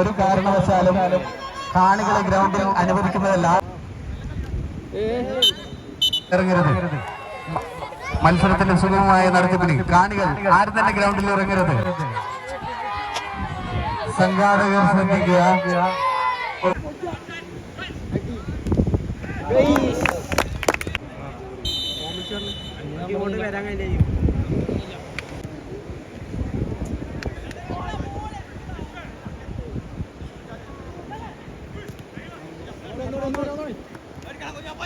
ഒരു കാരണവശാലും കാണികളെ ഗ്രൗണ്ടിൽ അനുവദിക്കുന്നതല്ല. ഇറങ്ങരുത്. മത്സരത്തിന്റെ സുഗമമായ നടത്തിപ്പിന് കാണികൾ ആരും തന്നെ ഗ്രൗണ്ടിൽ ഇറങ്ങരുത്. സംഘാടകർ ശ്രദ്ധിക്കുക.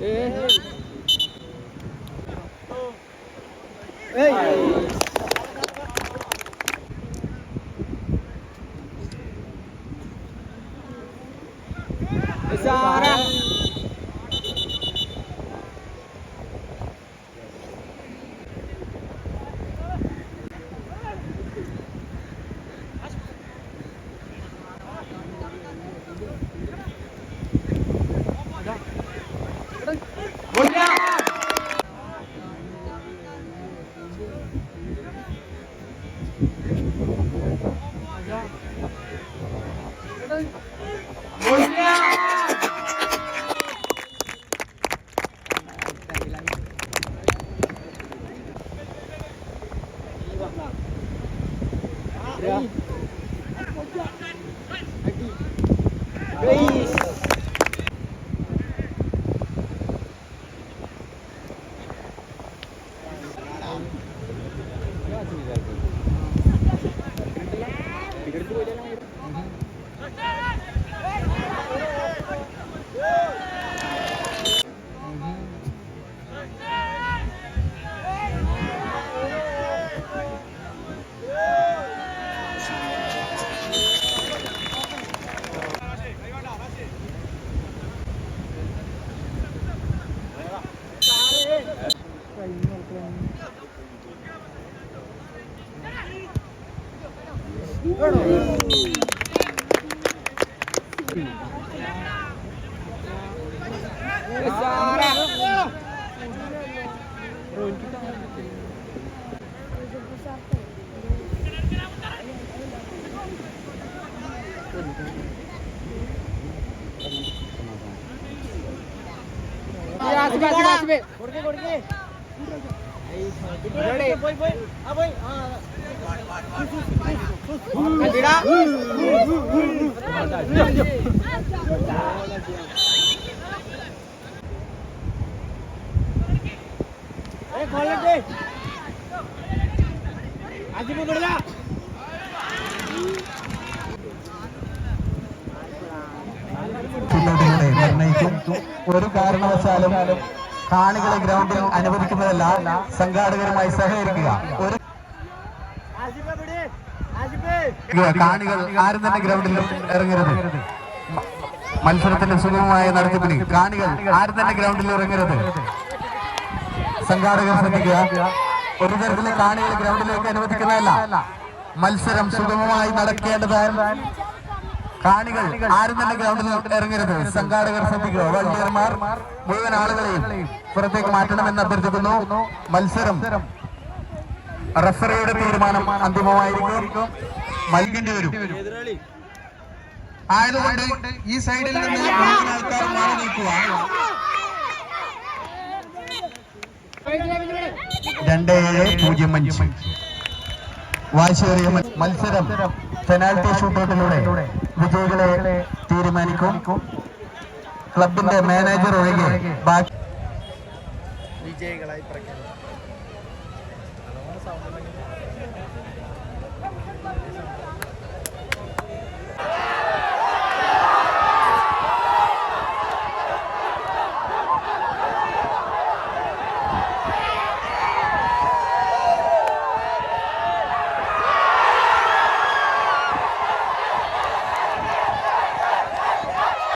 Eh. Asbe, asbe, asbe. Gorge, gorge. പിന്നോട്ടിലൂടെ നിർണയിക്കും. ഒരു കാരണവശാലും കാണികളെ ഗ്രൗണ്ടിൽ അനുവദിക്കുന്നതല്ല സംഘാടകരുമായി സഹകരിക്കുക. ഒരു കാണികൾ ആരും തന്നെ ഗ്രൗണ്ടിൽ ഇറങ്ങരുത്. മത്സരത്തിന്റെ സുഗമമായ നടത്തിപ്പിന് കാണികൾ ആരും തന്നെ ഗ്രൗണ്ടിൽ ഇറങ്ങരുത്. സംഘാടകർ ശ്രദ്ധിക്കുക. ഒരു തരത്തിലെ കാണികൾ ഗ്രൗണ്ടിലേക്ക് അനുവദിക്കുന്നതല്ല. മത്സരം സുഗമമായി നടക്കേണ്ടതാണ് കാണികൾ ആരും തന്നെ ഗ്രൗണ്ടിൽ ഇറങ്ങരുത്. സംഘാടകർ ശ്രദ്ധിക്കുക. വണ്ടിയർമാർ മുഴുവൻ ആളുകളെയും പുറത്തേക്ക് മാറ്റണമെന്ന് അഭ്യർത്ഥിക്കുന്നു. മത്സരം റഫറിയുടെ തീരുമാനം അന്തിമമായിരിക്കും. മൽകിന്റെ വരും ആയതുകൊണ്ട് ഈ സൈഡിൽ നിന്ന് ആൾക്കാർ മാറി നിൽക്കുക. രണ്ട് ഏഴ് പൂജ്യം അഞ്ച്. വാശിയേറിയ മത്സരം. പെനാൽറ്റി ഷൂട്ടൗട്ടിലൂടെ വിജയികളെ തീരുമാനിക്കും. ക്ലബിന്റെ മാനേജർ ഒഴികെ ബാക്കി വിജയികളായി പ്രഖ്യാപിച്ചു